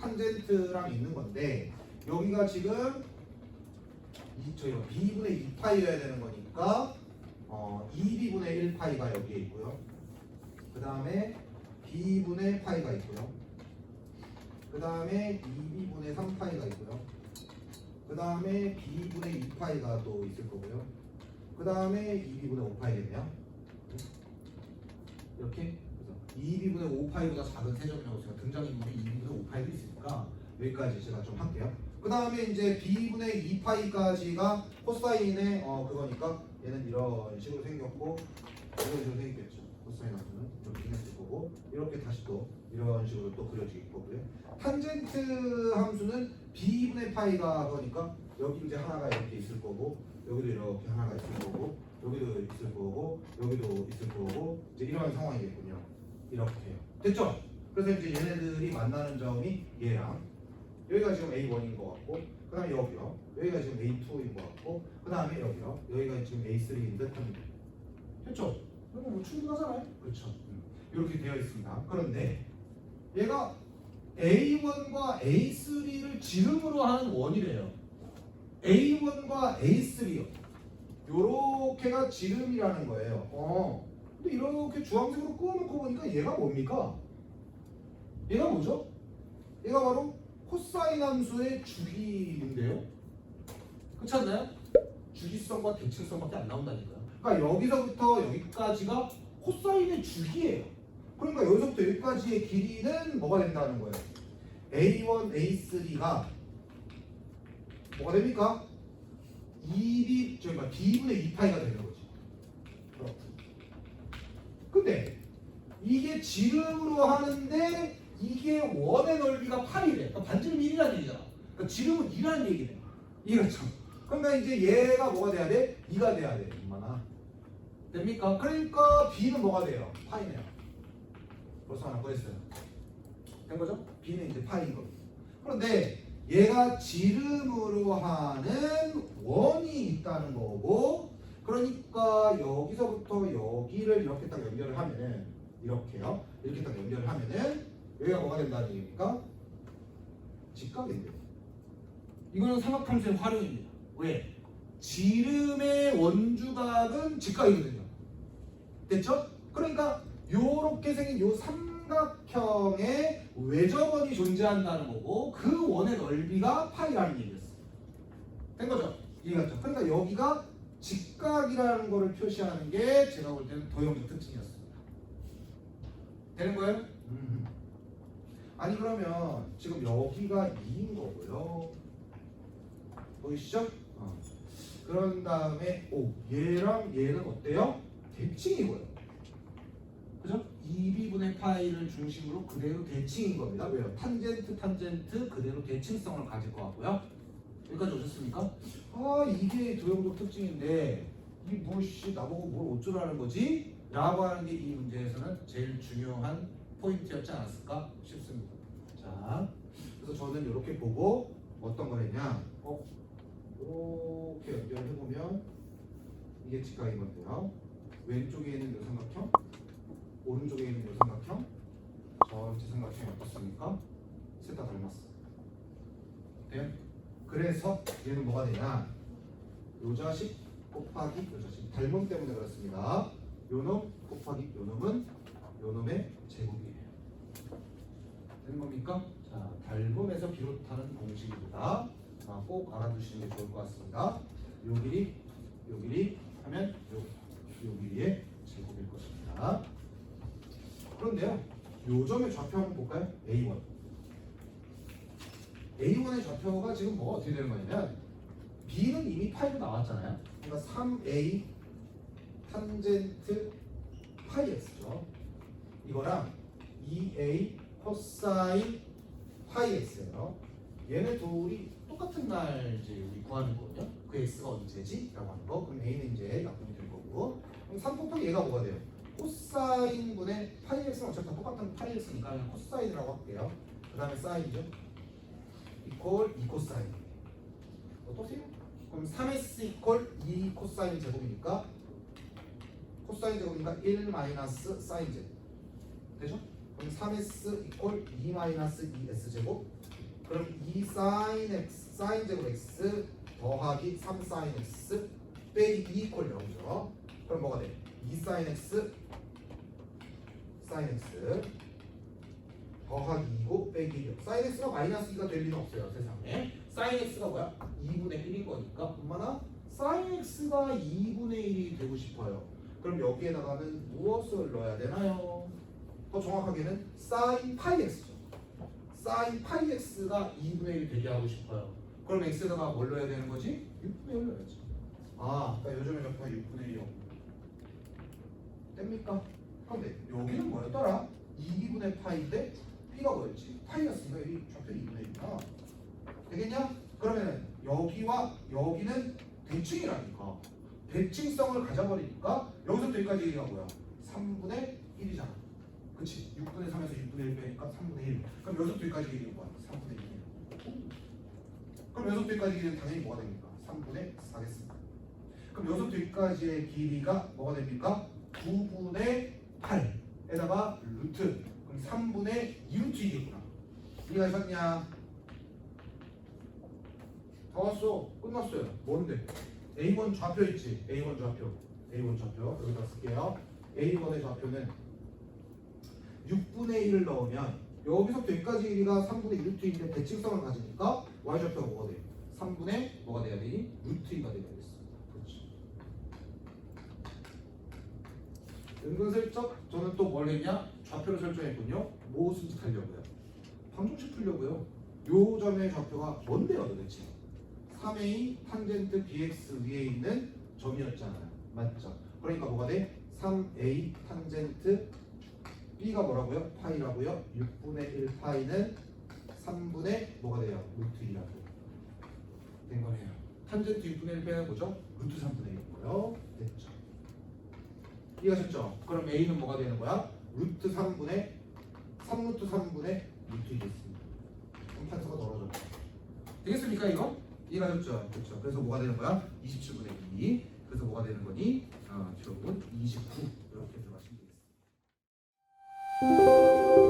탄젠트랑 있는 건데 여기가 지금 이 저희가 b분의 2파이여야 되는 거니까 어 2b분의 1파이가 여기에 있고요. 그 다음에 b분의 파이가 있고요. 그 다음에 2b분의 3파이가 있고요. 그 다음에 b분의 2파이가 또 있을 거고요. 그 다음에 2b분의 5파이겠네요. 이렇게 2b분의 5파이보다 작은 세점이라고 제가 등장인물이 2b분의 5파이도 있으니까 여기까지 제가 좀 할게요. 그 다음에 이제 b분의 2파이까지가 코사인의 어 그거니까 얘는 이런 식으로 생겼고 이런 식으로 생겼겠죠. 코사인 함수는 이렇게 생겼을 거고 이렇게 다시 또 이런 식으로 또 그려질 거고요. 탄젠트 함수는 b분의 파이가 그러니까 여기 이제 하나가 이렇게 있을 거고 여기도 이렇게 하나가 있을 거고 여기도 있을 거고 여기도 있을 거고 이제 이런 상황이겠군요. 이렇게요. 됐죠? 그래서 이제 얘네들이 만나는 점이 얘랑 여기가 지금 A1인 것 같고 그 다음에 여기요. 여기가 지금 A2인 것 같고 그 다음에 여기요. 여기가 지금 A3인 듯 합니다. 됐죠? 이거 뭐 충분하잖아요. 그렇죠. 음. 이렇게 되어 있습니다. 그런데 얘가 A1과 A3를 지름으로 하는 원이래요. A1과 A3요. 요렇게가 지름이라는 거예요. 어. 근데 이렇게 주황색으로 끄어놓고 보니까 얘가 뭡니까? 얘가 뭐죠? 얘가 바로 코사인 함수의 주기인데요. 그렇지 않나요? 주기성과 대칭성밖에 안 나온다니까요. 그러니까 여기서부터 여기까지가 코사인의 주기예요. 그러니까 여기서부터 여기까지의 길이는 뭐가 된다는 거예요? A1, A3가 뭐가 됩니까? 2B, 저희가 B분의 2파이가 되는. 그렇고. 근데 이게 지름으로 하는데 이게 원의 넓이가 8이래. 그러니까 반지름 1이라는 얘기잖아. 그러니까 지름은 2라는 얘기네. 이거죠. 그러니까 이제 얘가 뭐가 돼야 돼? 2가 돼야 돼. 얼마나? 됩니까? 그러니까 B는 뭐가 돼요? 파이네요. 벌써 하나 꺼냈어요. 된 거죠? B는 이제 파이인 겁니다. 그런데 얘가 지름으로 하는 원이 있다는 거고 그러니까 여기서부터 여기를 이렇게 딱 연결을 하면은 이렇게요. 이렇게 딱 연결을 하면은 여기가 뭐가 된다는 얘기입니까? 직각인데요. 이거는 삼각함수의 활용입니다. 왜? 지름의 원주각은 직각이거든요. 됐죠? 그러니까 요렇게 생긴 요 삼각형의 외접원이 존재한다는 거고 그 원의 넓이가 파이라는 얘기였어요. 된 거죠? 이해갔죠? 그러니까 여기가 직각이라는 거를 표시하는 게 제가 볼 때는 도형적 특징이었습니다. 되는 거예요? 음. 아니 그러면 지금 여기가 2인 거고요. 보이시죠? 어. 그런 다음에 오 얘랑 얘는 어때요? 대칭이고요. 그죠? 2b분의 파이를 중심으로 그대로 대칭인 겁니다. 왜요? 탄젠트 탄젠트 그대로 대칭성을 가질 것 같고요. 여기까지 오셨습니까? 아 이게 도형적 특징인데 이 뭐씨 나보고 뭘 어쩌라는 거지? 라고 하는 게 이 문제에서는 제일 중요한 포인트였지 않았을까 싶습니다. 자, 그래서 저는 이렇게 보고 어떤 거랬냐? 어, 이렇게 연결해 보면 이게 직각인 건데요. 왼쪽에 있는 요 삼각형, 오른쪽에 있는 요 삼각형, 전체 삼각형이 어떻습니까? 셋 다 닮았어. 어때요? 그래서 얘는 뭐가 되냐? 요 자식 곱하기 요 자식 닮음 때문에 그렇습니다. 요놈 곱하기 요놈은 요놈의 제곱이에요. 되는 겁니까? 자, 닮음에서 비롯하는 공식입니다. 자, 꼭 알아두시는 게 좋을 것 같습니다. 요 길이, 요 길이 하면 요, 요 길이의 제곱일 것입니다. 그런데요, 요 점의 좌표 한번 볼까요? A1. A1의 좌표가 지금 뭐가 어떻게 되는 거냐면 B는 이미 파이로 나왔잖아요. 그러니까 3A 탄젠트 파이 x죠. 이거랑 2A 코사인 파이 x예요. 얘네 둘이 똑같은 날 이제 우리 구하는 거거든요. 그 x가 언제지? 라고 하는 거. 그럼 a는 이제 약분이 될 거고. 그럼 3 곱하기 얘가 뭐가 돼요? 코사인 분의 파이 x는 다 똑같은 파이 x니까 그냥 코사인이라고 할게요. 그 다음에 사인이죠. 이퀄 2 코사인. 어떠세요? 그럼 3s 이퀄 2 코사인 제곱이니까 코사인 제곱이니까 1 마이너스 사인 제곱. 되죠? 그럼 3s 이퀄 2 마이너스 2s 제곱 그럼 2 sin x sin 제곱 x 더하기 3 sin x 빼기 2 이퀄 0이죠. 그럼 뭐가 돼? 2 sin x sin x 더하기 2고 빼기 1 sin x가 마이너스 2가 될 리는 없어요 세상에 sin x가 뭐야? 2분의 1인 거니까 얼마나? sin x가 2분의 1이 되고 싶어요 그럼 여기에다가는 무엇을 넣어야 되나요? 더 정확하게는 sin pi x죠 sin pi x가 2분의 1 되게 하고 싶어요 그럼 x에다가 뭘 넣어야 되는 거지? 6분의 1 넣어야지 아 그러니까 요즘에 몇 분의 6분의 1이요 됩니까? 근데 여기는 뭐였더라? 2분의 파인데 P가 뭐였지? 파이가 쓰니까 여기 좌표 2분의 1이다 되겠냐? 그러면 여기와 여기는 대칭이라니까 대칭성을 가져버리니까 여기서부터 여기까지 얘기가 뭐야? 3분의 1이잖아 그치? 6분의 3에서 6분의 1 빼니까 3분의 1 그럼 여기서부터 여기까지 얘기가 뭐야? 3분의 1 그럼 여기서부터 여기까지 얘기는 당연히 뭐가 됩니까? 3분의 4겠습니다 그럼 여기서부터 여기까지의 길이가 뭐가 됩니까? 9분의 8에다가 루트 그럼 3분의 2루트이겠구나 이해하셨냐? 다 왔어 끝났어요 뭔데? A1 좌표 있지? A1 좌표 A1 좌표 여기다 쓸게요 A1의 좌표는 6분의 1을 넣으면 여기서부터 여기까지 길이가 3분의 2루트인데 대칭성을 가지니까 Y좌표가 뭐가 돼? 3분의 뭐가 돼야 되니? 루트 2가 되겠어 그렇지 은근슬쩍 저는 또 뭘 했냐? 좌표를 설정했군요. 뭐 수집하려고요? 방정식 풀려고요. 요 점의 좌표가 뭔데요 도대체? 3a 탄젠트 bx 위에 있는 점이었잖아요. 맞죠? 그러니까 뭐가 돼? 3a 탄젠트 b가 뭐라고요? 파이라고요. 6분의 1 파이는 3분의 뭐가 돼요? 루트 2라고 된 거네요. 탄젠트 6분의 1 빼는 뭐죠? 루트 3분의 1이고요. 됐죠? 이해하셨죠? 그럼 a는 뭐가 되는 거야? 루트 3분의 3루트 3분의 루트 2겠습니다. 그럼 판서가 넓어졌죠. 되겠습니까 이거? 이해하셨죠? 그렇죠. 그래서 뭐가 되는 거야? 27분의 2. 그래서 뭐가 되는 거니? 어, 결국은 29 이렇게 들어가시면 되겠습니다.